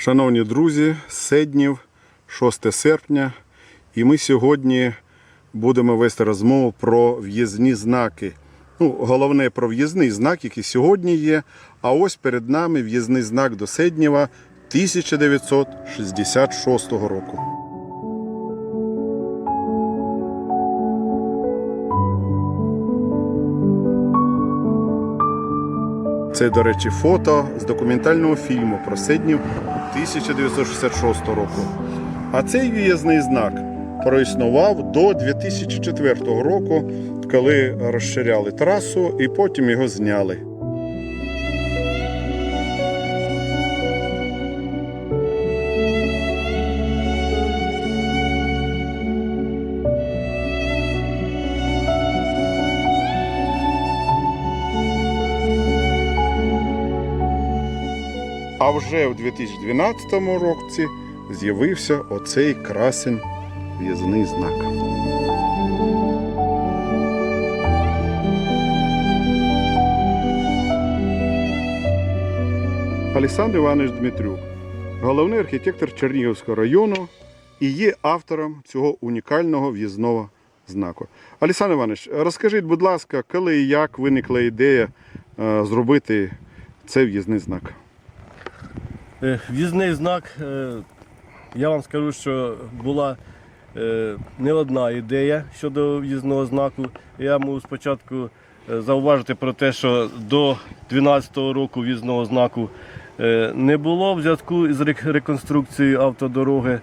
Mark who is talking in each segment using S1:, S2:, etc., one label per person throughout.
S1: Шановні друзі, Седнів, 6 серпня, і ми сьогодні будемо вести розмову про в'їзні знаки. Ну, головне про в'їзний знак, який сьогодні є. А ось перед нами в'їзний знак до Седнєва 1966 року. Це, до речі, фото з документального фільму про Седнів 1966 року. А цей в'їзний знак проіснував до 2004 року, коли розширяли трасу і потім його зняли. Вже в 2012 році з'явився оцей красень в'їзний знак. Олександр Іванович Дмитрюк, головний архітектор Чернігівського району і є автором цього унікального в'їзного знаку. Олександр Іванович, розкажіть, будь ласка, коли і як виникла ідея е, зробити цей в'їзний знак?
S2: Е, В'їзний знак, е, я вам скажу, що була е, не одна ідея щодо в'їзного знаку. Я можу спочатку зауважити про те, що до 2012 року в'їзного знаку не було в зв'язку з реконструкцією автодороги.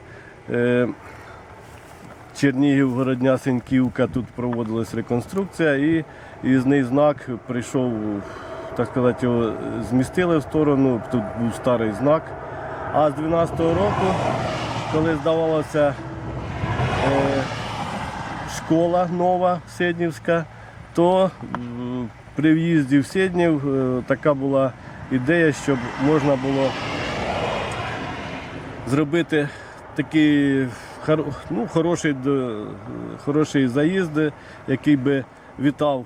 S2: Чернігів, Городня, Сеньківка, тут проводилась реконструкція і в'їзний знак прийшов, так сказати, його змістили в сторону, тут був старий знак. А з 12-го року, коли здавалося е, школа нова Седнівська, то при в'їзді в Седнів е, така була ідея, щоб можна було зробити хор- ну, хороший, д- хороший заїзд, який би вітав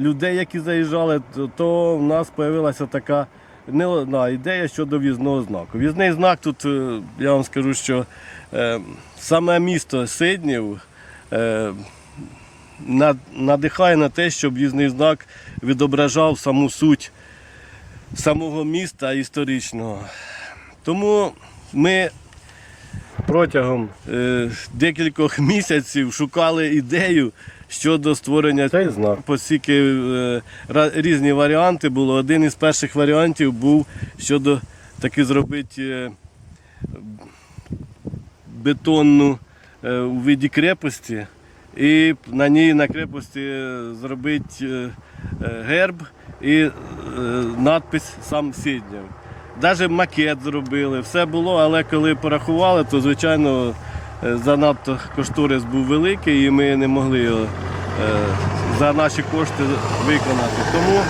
S2: людей, які заїжджали, то, в нас з'явилася така не одна ідея щодо в'їзного знаку. В'їзний знак тут, е, я вам скажу, що е, саме місто Сиднів е, над- надихає на те, щоб в'їзний знак відображав саму суть самого міста історичного. Тому ми протягом декількох місяців шукали ідею щодо створення цей знак. Оскільки е, різні варіанти було. Один із перших варіантів був щодо таки зробити е, бетонну е, у виді крепості і на ній на крепості зробити герб і е, надпис сам Сіднєв. Навіть макет зробили, все було, але коли порахували, то звичайно занадто кошторис був великий і ми не могли його е, за наші кошти виконати. Тому,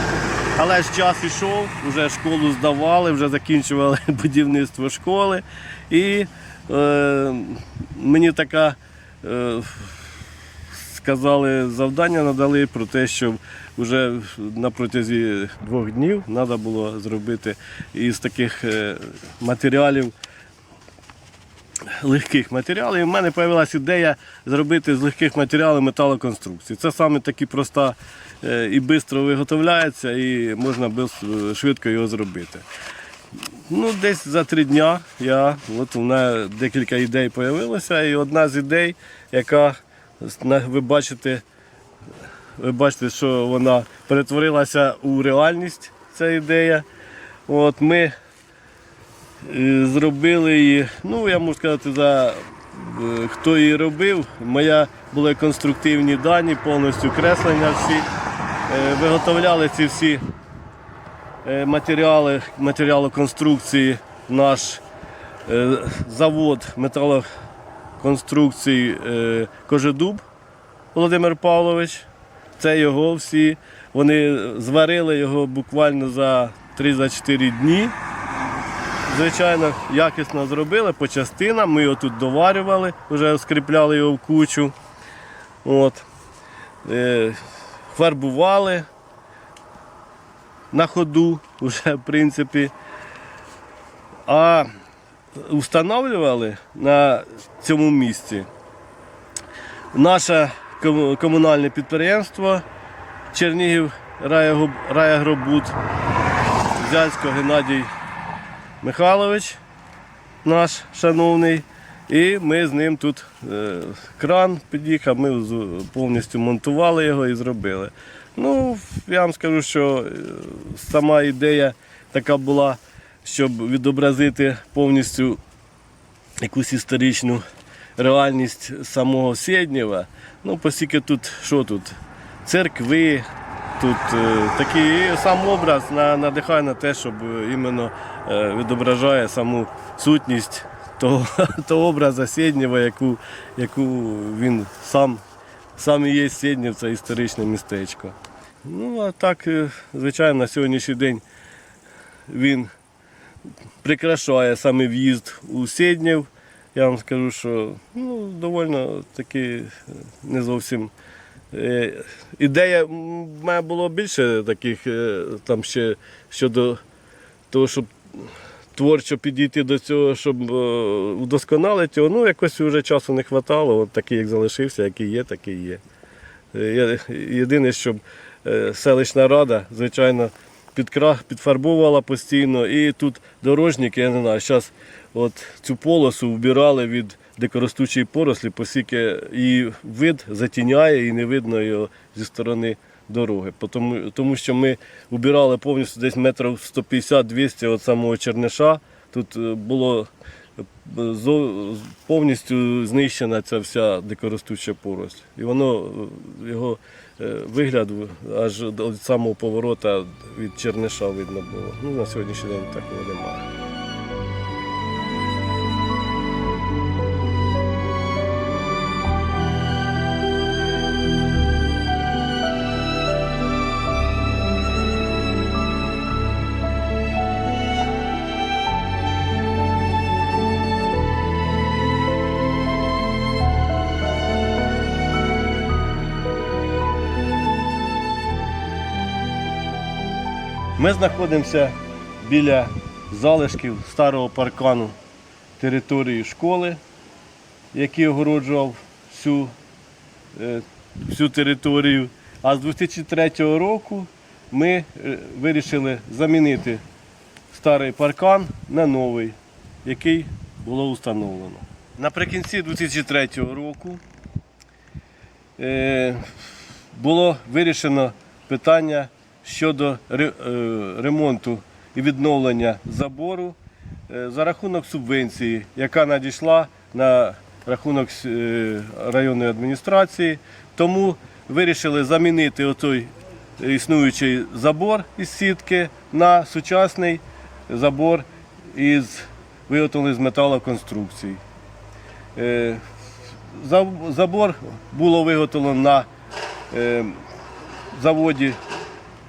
S2: але ж час ішов, вже школу здавали, вже закінчували будівництво школи. І е, мені така е, сказали, завдання надали про те, що вже на протязі двох днів треба було зробити із таких е, матеріалів. Легких матеріалів. І в мене з'явилася ідея зробити з легких матеріалів металоконструкції. Це саме таки проста е, і швидко виготовляється, і можна без- швидко його зробити. Ну, десь за три дня я, от у мене декілька ідей з'явилося, і одна з ідей, яка ви бачите, ви бачите, що вона перетворилася у реальність, ця ідея. От ми е, зробили її, ну я можу сказати, за е, хто її робив. Моя були конструктивні дані, повністю креслення всі. Е, Виготовляли ці всі е, матеріали, матеріалоконструкції наш е, завод металоконструкцій е, Кожедуб Володимир Павлович. Це його всі. Вони зварили його буквально за 3-4 дні. Звичайно, якісно зробили по частинам. Ми його тут доварювали, вже скріпляли його в кучу. От. Е, фарбували на ходу, вже, в принципі. А встановлювали на цьому місці наше комунальне підприємство Чернігів Раягробуд, Зянсько Геннадій Михайлович, наш шановний. І ми з ним тут е, кран під'їхав, ми повністю монтували його і зробили. Ну, я вам скажу, що е, сама ідея така була, щоб відобразити повністю якусь історичну реальність самого Сєднєва. Ну, оскільки тут що тут? Церкви, тут е, такий сам образ на, надихає на те, щоб е, іменно відображає саму сутність того, того образа Сєднєва, яку, яку він сам, сам і є Сєднєв, це історичне містечко. Ну, а так, е, звичайно, на сьогоднішній день він прикрашає саме в'їзд у Сєднєв. Я вам скажу, що ну, доволі таки е, не зовсім. Е, Ідея в було більше таких е, там ще щодо того, щоб творчо підійти до цього, щоб е, удосконалити його. Ну, якось вже часу не вистачало. От такий, як залишився, який є, такий є. Е, Єдине, щоб е, селищна рада, звичайно, підкра... підфарбовувала постійно. І тут дорожники, я не знаю, зараз от цю полосу вбирали від дикоростучої порослі, оскільки її вид затіняє і не видно його зі сторони дороги. Тому, тому що ми вбирали повністю десь метрів 150-200 від самого Черниша. Тут е, було е, повністю знищена ця вся дикоростуча поросль. І воно е, його вигляд аж від самого поворота від Черниша видно було. Ну, на сьогоднішній день такого немає. Ми знаходимося біля залишків старого паркану території школи, який огороджував всю, е, всю територію. А з 2003 року ми е, вирішили замінити старий паркан на новий, який було встановлено. Наприкінці 2003 року е, було вирішено питання щодо е, ремонту і відновлення забору е, за рахунок субвенції, яка надійшла на рахунок е, районної адміністрації. Тому вирішили замінити отой існуючий забор із сітки на сучасний забор із виготовлений з металоконструкцій. Забор було виготовлено на заводі,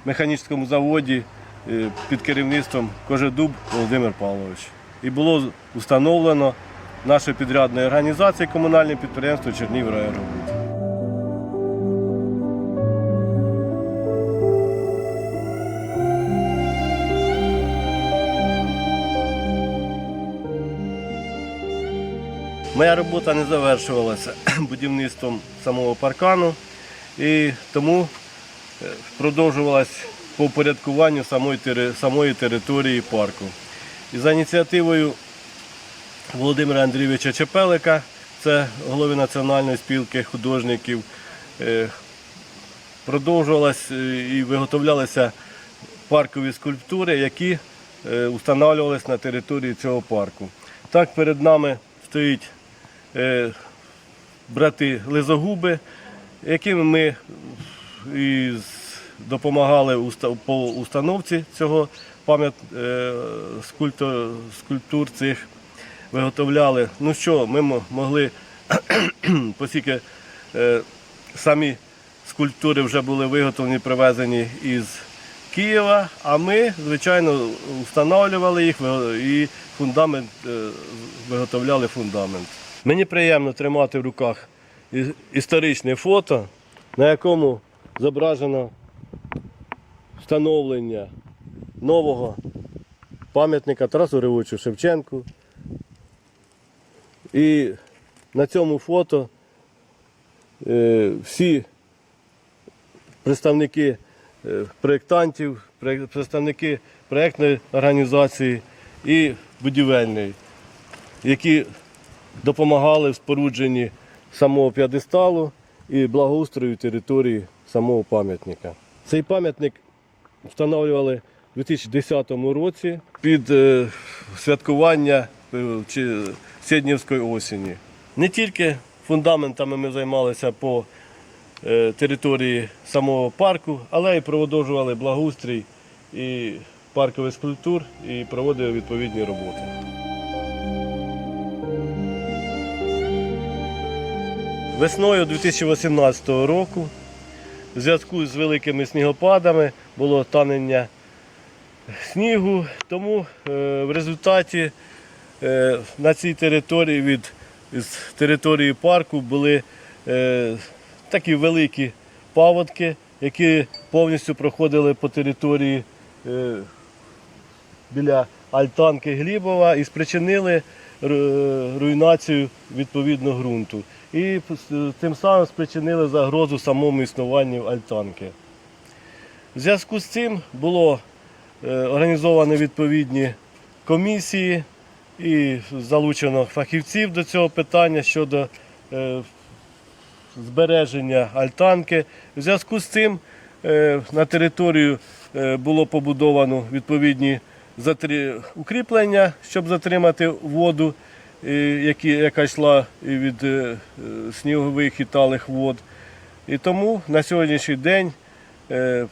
S2: механічному заводі е, під керівництвом Кожедуб Володимир Павлович. І було встановлено нашою підрядною організацією комунальне підприємство Чернігів Раєробуд. Моя робота не завершувалася будівництвом самого паркану, і тому продовжувалась по упорядкуванню самої, самої території парку. І за ініціативою Володимира Андрійовича Чепелика, це голови Національної спілки художників, е, продовжувалась е, і виготовлялися паркові скульптури, які е, встановлювалися на території цього парку. Так перед нами стоїть е, брати Лизогуби, якими ми і допомагали по установці цього пам'ят е, скульптур цих виготовляли. Ну що, ми могли, оскільки е, самі скульптури вже були виготовлені, привезені із Києва, а ми, звичайно, встановлювали їх і фундамент, е, виготовляли фундамент. Мені приємно тримати в руках історичне фото, на якому зображено встановлення нового пам'ятника Тарасу Григоровичу Шевченку. І на цьому фото е, всі представники е, проєктантів, представники проєктної організації і будівельної, які допомагали в спорудженні самого п'єдесталу і благоустрою території самого пам'ятника. Цей пам'ятник встановлювали у 2010 році під е, святкування е, чи Сєднівської осені. Не тільки фундаментами ми займалися по е, території самого парку, але й продовжували благоустрій і паркових скульптур і проводили відповідні роботи. Весною 2018 року в зв'язку з великими снігопадами було танення снігу, тому е, в результаті е, на цій території від з території парку були е, такі великі паводки, які повністю проходили по території біля Альтанки Глібова і спричинили руйнацію відповідно ґрунту. І тим самим спричинили загрозу самому існуванню Альтанки. В зв'язку з цим було е, організовані відповідні комісії і залучено фахівців до цього питання щодо е, збереження альтанки. В зв'язку з цим е, на територію було побудовано відповідні укріплення, щоб затримати воду, які, яка йшла від е, снігових і талих вод. І тому на сьогоднішній день е,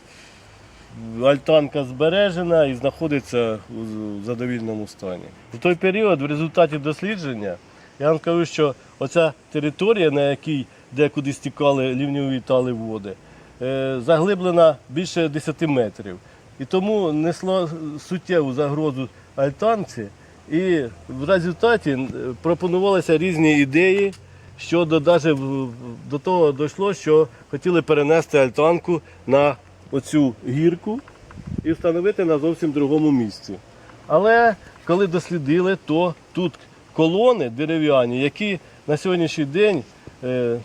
S2: альтанка збережена і знаходиться у задовільному стані. В той період, в результаті дослідження, я вам скажу, що оця територія, на якій де куди стікали лівньові тали води, е, заглиблена більше 10 метрів. І тому несло суттєву загрозу альтанці. І в результаті е, пропонувалися різні ідеї щодо даже до того дійшло, що хотіли перенести альтанку на оцю гірку і встановити на зовсім другому місці. Але коли дослідили, то тут колони дерев'яні, які на сьогоднішній день е,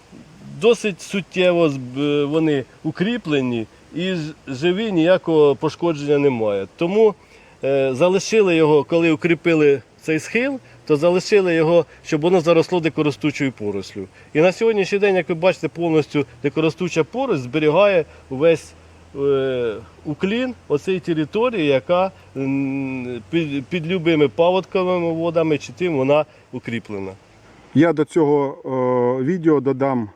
S2: досить суттєво е, вони укріплені і живі ніякого пошкодження немає. Тому залишили його, коли укріпили цей схил, то залишили його, щоб воно заросло дикоростучою порослю. І на сьогоднішній день, як ви бачите, повністю дикоростуча поросль зберігає увесь е, уклін оцеї території, яка під, під любими паводковими водами чи тим вона укріплена.
S1: Я до цього е, відео додам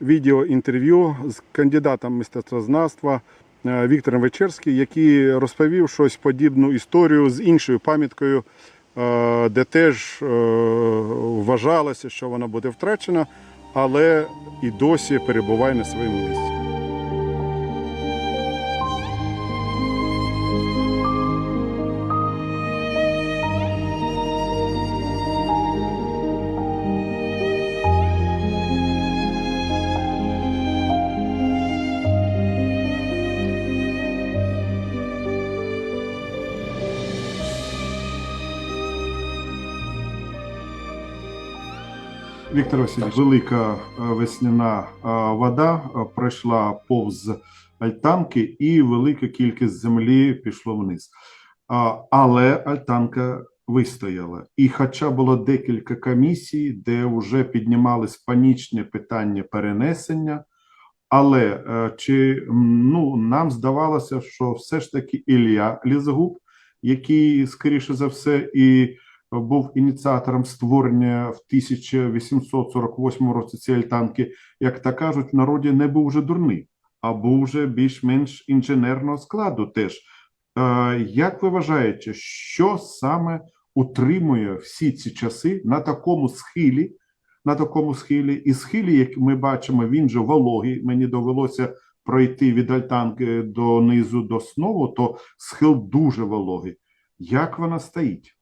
S1: відео інтерв'ю з кандидатом мистецтвознавства е, Віктором Вечерським, який розповів щось подібну історію з іншою пам'яткою, е, де теж е, вважалося, що вона буде втрачена, але і досі перебуває на своєму місці. Васильович, велика е, весняна е, вода е, пройшла повз альтанки, і велика кількість землі пішло вниз. Але альтанка вистояла. І хоча було декілька комісій, де вже піднімались панічні питання перенесення, але чи ну, нам здавалося, що все ж таки Ілля Лізгуб, який, скоріше за все, і був ініціатором створення в 1848 році цієї альтанки, як то кажуть, в народі не був вже дурний, а був вже більш-менш інженерного складу теж. Е, Як ви вважаєте, що саме утримує всі ці часи на такому схилі, на такому схилі, і схилі, як ми бачимо, він же вологий. Мені довелося пройти від альтанки до низу до снову, то схил дуже вологий. Як вона стоїть?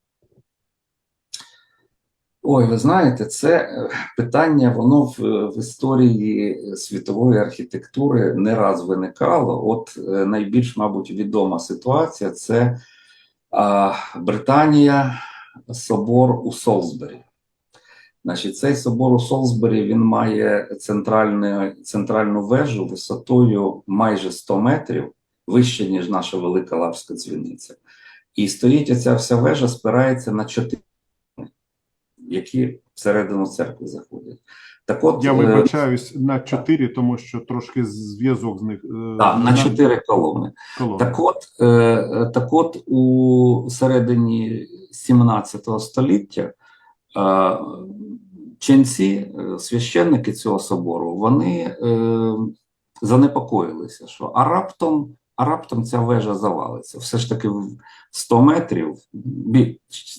S3: Ой, ви знаєте, це е, питання, воно в, в історії світової архітектури не раз виникало. От е, найбільш, мабуть, відома ситуація це а, Британія, собор у Солсбері. Значить, цей собор у Солсбері він має центральну, центральну вежу висотою майже 100 метрів, вище, ніж наша велика лавська дзвіниця. І стоїть оця вся вежа, спирається на чотири, які всередину церкви заходять. Так от,
S1: Я
S3: е,
S1: вибачаюсь на 4, тому що трошки зв'язок з них. е,
S3: так, на чотири колони.
S1: колон.
S3: Так от, е, так от у середині 17 століття ченці, священники цього собору, вони занепокоїлися, що а раптом, а раптом ця вежа завалиться. Все ж таки в 100 метрів,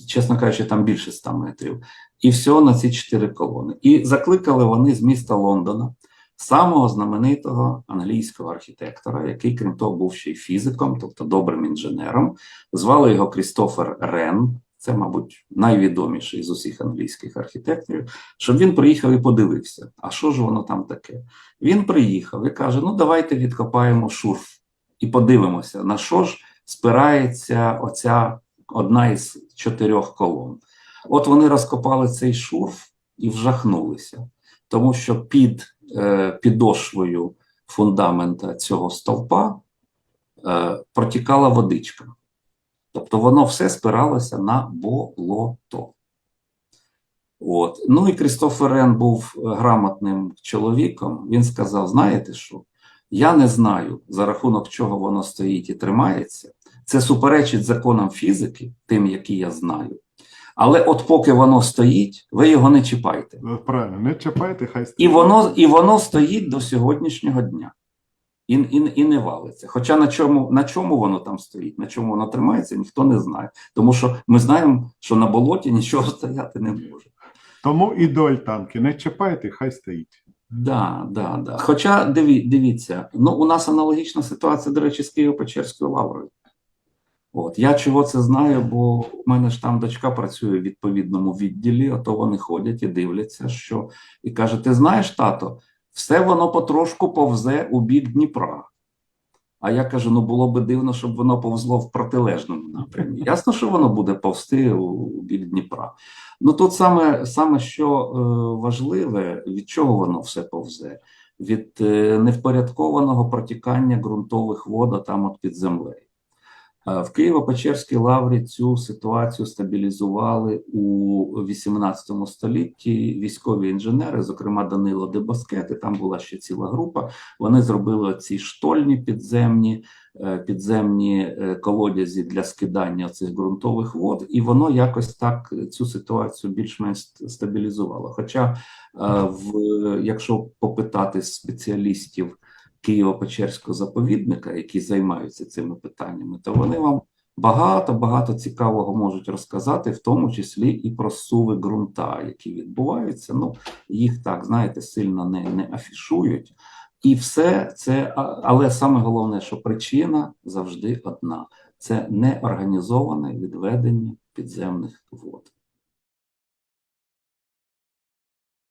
S3: чесно кажучи, там більше 100 метрів, і всього на ці чотири колони. І закликали вони з міста Лондона самого знаменитого англійського архітектора, який, крім того, був ще й фізиком, тобто добрим інженером. Звали його Крістофер Рен. Це, мабуть, найвідоміший з усіх англійських архітекторів, щоб він приїхав і подивився, а що ж воно там таке. Він приїхав і каже: ну давайте відкопаємо шурф і подивимося, на що ж спирається оця одна із чотирьох колон. От вони розкопали цей шурф і вжахнулися, тому що під е, підошвою фундамента цього стовпа е, протікала водичка. Тобто воно все спиралося на болото. От. Ну і Крістофер Рен був грамотним чоловіком. Він сказав: знаєте що? Я не знаю, за рахунок чого воно стоїть і тримається. Це суперечить законам фізики, тим, які я знаю. Але от поки воно стоїть, ви його не чіпайте.
S1: Е, Правильно, не чіпайте, хай
S3: І
S1: стоїть.
S3: воно, і воно стоїть до сьогоднішнього дня. І, і, і не валиться. Хоча на чому, на чому воно там стоїть, на чому воно тримається, ніхто не знає. Тому що ми знаємо, що на болоті нічого стояти не може.
S1: Тому і до альтанки. Не чіпайте, хай стоїть.
S3: Да, да, да. Хоча диві, дивіться, ну у нас аналогічна ситуація, до речі, з Києво-Печерською лаврою. От я чого це знаю, бо у мене ж там дочка працює в відповідному відділі, а то вони ходять і дивляться, що і каже: Ти знаєш, тато, все воно потрошку повзе у бік Дніпра. А я кажу: ну було би дивно, щоб воно повзло в протилежному напрямі. Ясно, що воно буде повзти у, бік Дніпра. Ну тут саме, саме що е, важливе, від чого воно все повзе? Від е, невпорядкованого протікання ґрунтових вод там от під землею. Е, В Києво-Печерській лаврі цю ситуацію стабілізували у 18 столітті військові інженери, зокрема Данило Дебаскет, і там була ще ціла група. Вони зробили ці штольні підземні, е, підземні е, колодязі для скидання цих ґрунтових вод, і воно якось так цю ситуацію більш-менш стабілізувало. Хоча, в, якщо попитати спеціалістів Києво-Печерського заповідника, які займаються цими питаннями, то вони вам багато багато цікавого можуть розказати, в тому числі і про суви ґрунта, які відбуваються. Ну їх так знаєте, сильно не, не афішують. І все це, але саме головне, що причина завжди одна: це неорганізоване відведення підземних вод.